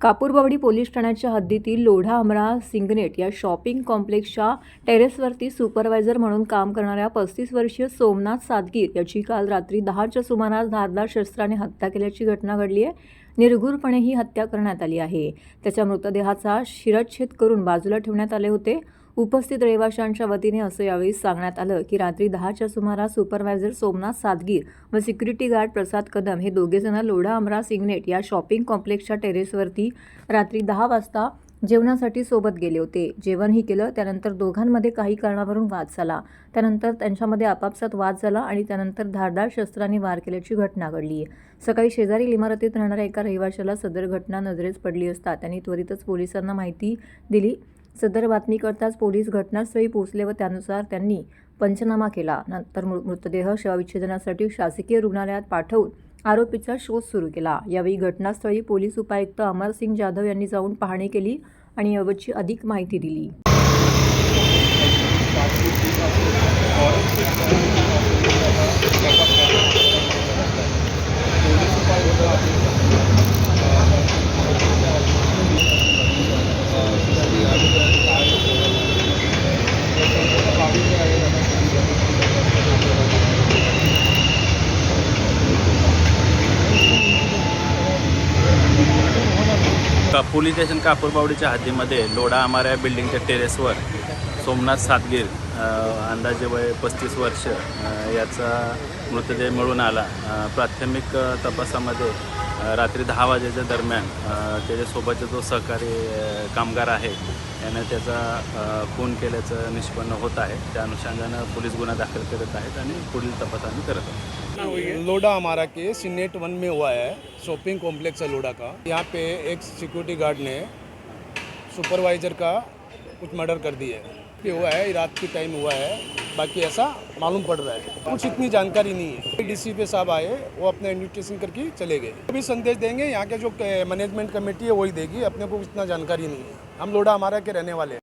Kapurbawdi police ठाण्याच्या हद्दीतील लोढा अमरा सिंगनेट या शॉपिंग कॉम्प्लेक्सच्या टेरेसवरती सुपरवायझर म्हणून काम करणाऱ्या पस्तीस वर्षीय सोमनाथ सादगीर याची काल रात्री दहाच्या सुमारास धारदार शस्त्राने हत्या केल्याची घटना घडली आहे. निर्घुरपणे ही हत्या करण्यात आली आहे. त्याच्या मृतदेहाचा शिरच्छेद करून बाजूला ठेवण्यात आले होते. उपस्थित रहिवाशांच्या वतीने असं यावेळी सांगण्यात आलं की रात्री दहाच्या सुमारास सुपरवायझर सोमनाथ सादगीर व सिक्युरिटी गार्ड प्रसाद कदम हे दोघेजण लोढा अमरा सिग्नेट या शॉपिंग कॉम्प्लेक्सच्या टेरेसवरती रात्री दहा वाजता जेवणासाठी सोबत गेले होते. जेवणही केलं त्यानंतर दोघांमध्ये काही कारणावरून वाद झाला. त्यानंतर त्यांच्यामध्ये आपापसात वाद झाला आणि त्यानंतर धारदार शस्त्राने वार केल्याची घटना घडली. सकाळी शेजारील इमारतीत राहणाऱ्या एका रहिवाशाला सदर घटना नजरेस पडली असता त्यांनी त्वरितच पोलिसांना माहिती दिली. सदर बातमी कळताच पोलीस घटनास्थळी पोहोचले व त्यानुसार त्यांनी पंचनामा केला. नंतर मृ- मृतदेह शवविच्छेदनासाठी शासकीय रुग्णालयात पाठवून आरोपीचा शोध सुरू केला. यावेळी घटनास्थळी पोलीस उपायुक्त अमरसिंग जाधव यांनी जाऊन पाहणी केली आणि याबाबतची अधिक माहिती दिली. का पोलीस स्टेशन कापूरबावडीच्या हद्दीमध्ये लोढा आमाऱ्या बिल्डिंगच्या टेरेसवर सोमनाथ सातगीर अंदाजे वय पस्तीस वर्ष याचा मृतदेह मिळून आला. प्राथमिक तपासामध्ये रात्री दहा वाजेच्या दरम्यान त्याच्यासोबतचा जो सहकारी कामगार आहे यानं त्याचा खून केल्याचं निष्पन्न होत आहे. त्या अनुषंगानं पोलीस गुन्हा दाखल करत आहेत आणि पुढील तपास आम्ही करत आहोत. लोडा हमारा केस सिनेट वन में हुआ है शॉपिंग कॉम्प्लेक्स है लोडा का। यहाँ पे एक सिक्योरिटी गार्ड ने सुपरवाइजर का कुछ मर्डर कर दिया है। ये हुआ है रात की टाइम हुआ है। बाकी ऐसा मालूम पड़ रहा है। कुछ इतनी जानकारी नहीं है। डी सी पे साहब आए, वो अपने इन्विटेशन करके चले गए। अभी संदेश देंगे, यहाँ के जो मैनेजमेंट कमेटी है, वही देगी। अपने को इतना जानकारी नहीं है। हम लोडा हमारा के रहने वाले हैं।